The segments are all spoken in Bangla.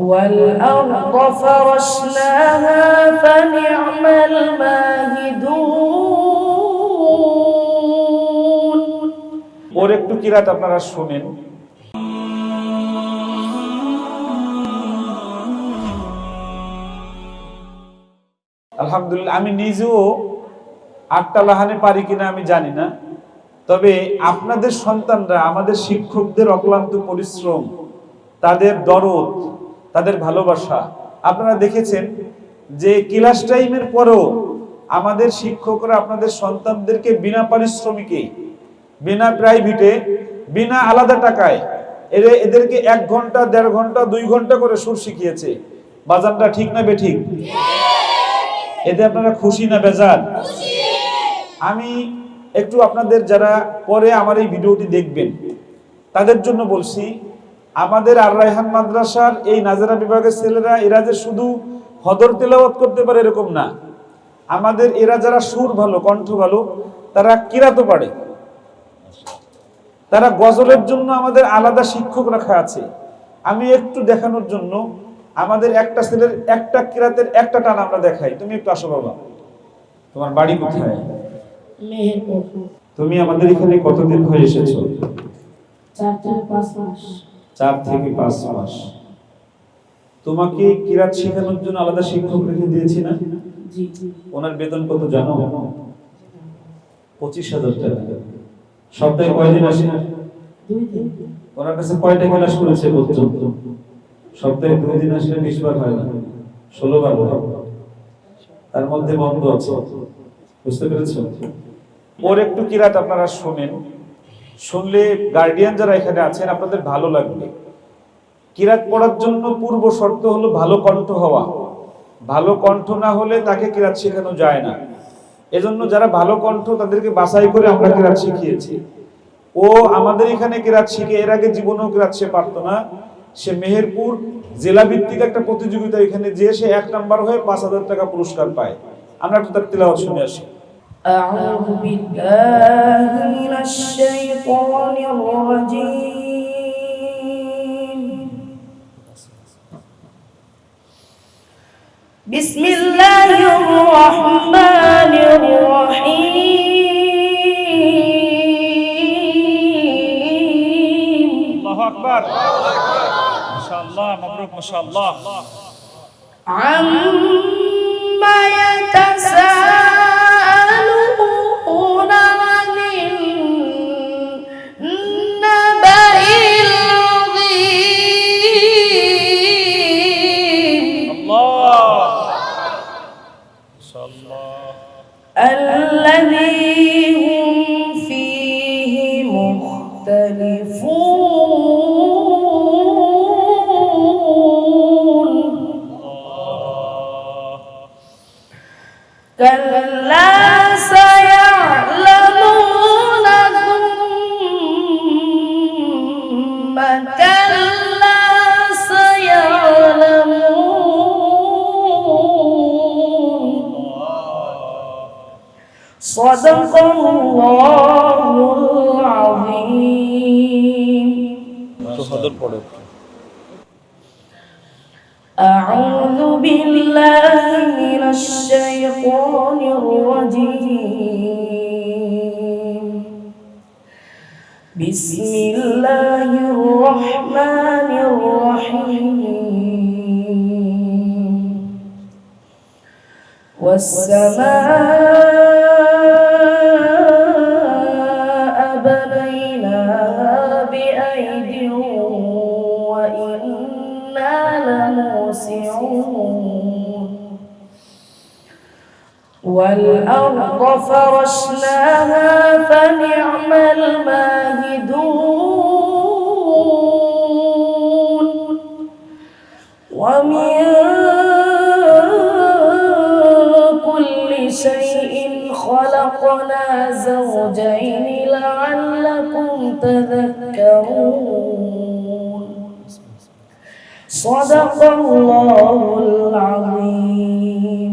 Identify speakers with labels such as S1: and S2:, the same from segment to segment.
S1: والأرض فرشناها فنعم الماهدون
S2: ওর একটু কিরাত আপনারা শোনেন আলহামদুলিল্লাহ আমি নিজেও আটটা লাহানে পারি কিনা আমি জানি না তবে আপনাদের সন্তানরা আমাদের শিক্ষকদের অক্লান্ত পরিশ্রম তাদের দরদ তাদের ভালোবাসা। আপনারা দেখেছেন যে ক্লাস টাইমের পরেও আমাদের শিক্ষকরা আপনাদের সন্তানদেরকে বিনা পারিশ্রমিকে, বিনা প্রাইভেটে, বিনা আলাদা টাকায় এদের এদেরকে এক ঘণ্টা, দেড় ঘণ্টা, দুই ঘণ্টা করে সুর শিখিয়েছে। বাজানটা ঠিক না বেঠিক? এতে আপনারা খুশি না বেজান আমি একটু আপনাদের যারা পরে আমার এই ভিডিওটি দেখবেন, তাদের জন্য বলছি আমাদের আর রায়হান মাদ্রাসার এই নাজারা বিভাগের ছেলেরা এরা যে শুধু হদর তেলাওয়াত করতে পারে এরকম না। আমাদের এরা যারা সুর ভালো কণ্ঠ ভালো তারা কিরাতো পারে। তারা গজলের জন্য আমাদের আলাদা শিক্ষক রাখা আছে। আমি একটু দেখানোর জন্য আমাদের একটা ছেলের একটা কিরাতের একটা টান আমরা দেখাই। তুমি একটু আসো বাবা। তোমার বাড়ি কোথায়? তুমি আমাদের এখানে কতদিন হয়ে এসেছ?
S1: চার থেকে পাঁচ মাস।
S2: চার থেকে পাঁচ মাস। তোমাকে কিরাত শেখানোর জন্য আলাদা শিক্ষক রেখে দিয়েছি না? ওনার বেতন কত জানো? পঁচিশ হাজার টাকা। সপ্তাহে কয়দিন আসে?
S1: দুই দিন।
S2: ওনার কাছে কয়টা ক্লাস করেছে পর্যন্ত? সপ্তাহে দুই দিন আসলে বিশ বার হয় না। ষোলো বার হয়। তার মধ্যে বন্ধ আছে। বুঝতে পেরেছ? ওর একটু কিরাত আপনারা শোনেন। শুনলে গার্ডিয়ান যারা এখানে আছেন আপনাদের ভালো লাগবে কিরাত পড়ার জন্য পূর্ব শর্ত হলো ভালো কণ্ঠ হওয়া ভালো কণ্ঠ না হলে তাকে কিরাত শেখানো যায় না এজন্য যারা ভালো কণ্ঠ তাদেরকে বাছাই করে আমরা কিরাত শিখিয়েছি ও আমাদের এখানে কিরাত শিখে এর আগে জীবনেও কিরাত সে পারতো না সে মেহেরপুর জেলা ভিত্তিক একটা প্রতিযোগিতা এখানে যে সে এক নাম্বার হয়ে পাঁচ হাজার টাকা পুরস্কার পায় আমরা একটু তার তেলাওয়াত শুনে আসি
S1: أعوذ بالله من الشيطان الرجيم. بسم الله الرحمن الرحيم.
S2: الله أكبر. ما
S1: شاء الله مبروك ما شاء
S2: الله. عم
S1: الذي هم فيه مختلفون. كلا سيعلمون ثم كلا سيعلمون صدق الله العظيم. أعوذ بالله من الشيطان الرجيم. بسم الله الرحمن الرحيم. والسماء والأرض فرشناها فنعم الماهدون ومن كل شيء خلقنا زوجين لعلكم تذكرون صدق الله العظيم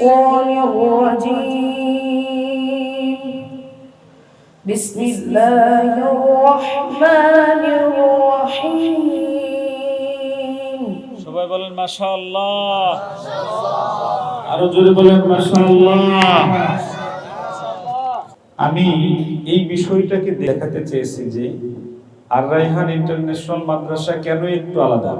S1: الشيطان الرجيم بسم الله الرحمن الرحيم
S2: সবাই বলেন মাশাআল্লাহ আরো জোরে বলেন মাশাআল্লাহ আমি এই বিষয়টাকে দেখাতে চেয়েছি যে আর রাইহান ইন্টারন্যাশনাল মাদ্রাসা কেন একটু আলাদা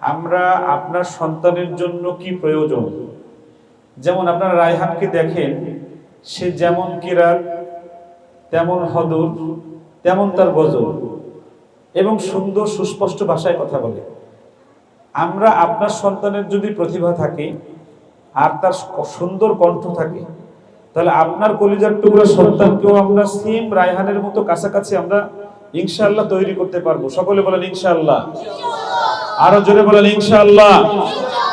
S2: আমরা আপনার সন্তানের জন্য কি প্রয়োজন যেমন আপনারা রায়হানকে দেখেন, সে যেমন কিরাত, তেমন হদর, তেমন তার গজল, এবং সুন্দর সুস্পষ্ট ভাষায় কথা বলে। আমরা আপনার সন্তানের যদি প্রতিভা থাকে, আর তার সুন্দর কণ্ঠ থাকে, তাহলে আপনার কলিজার টুকরা সন্তানকেও আমরা সিম রায়হানের মতো কাছাকাছি আমরা ইনশাআল্লাহ তৈরি করতে পারব। সকলে বলেন ইনশাআল্লাহ। আরও জোরে বলেন ইনশাআল্লাহ। যান